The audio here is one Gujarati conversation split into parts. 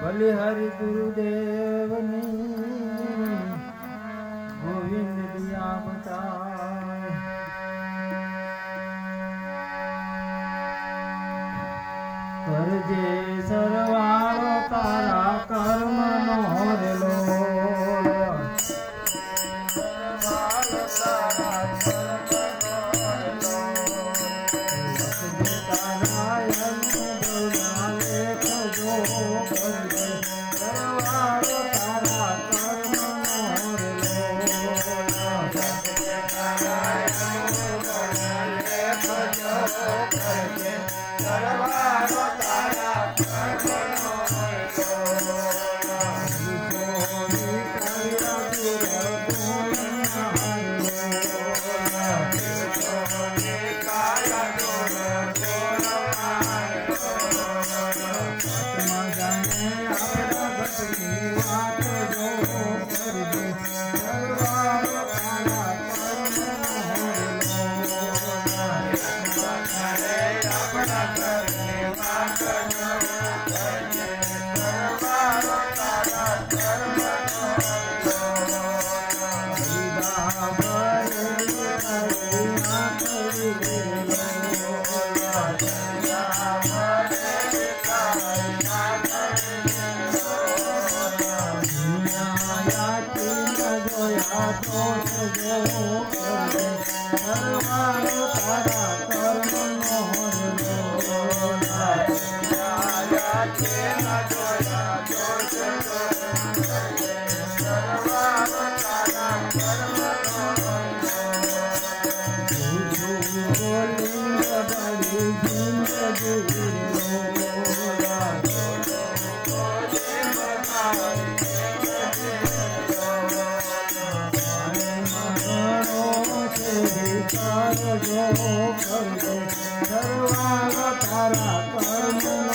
ભલે હરિ ગુરુદેવની ગોવિંદ કરજે સરા ભગવાન તારા ભગવો સર્વાવતારા પરમનો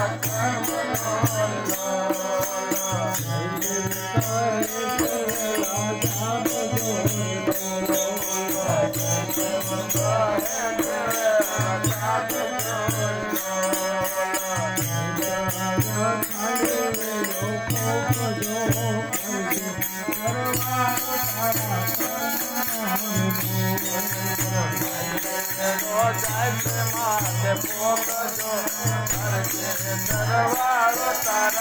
Oh,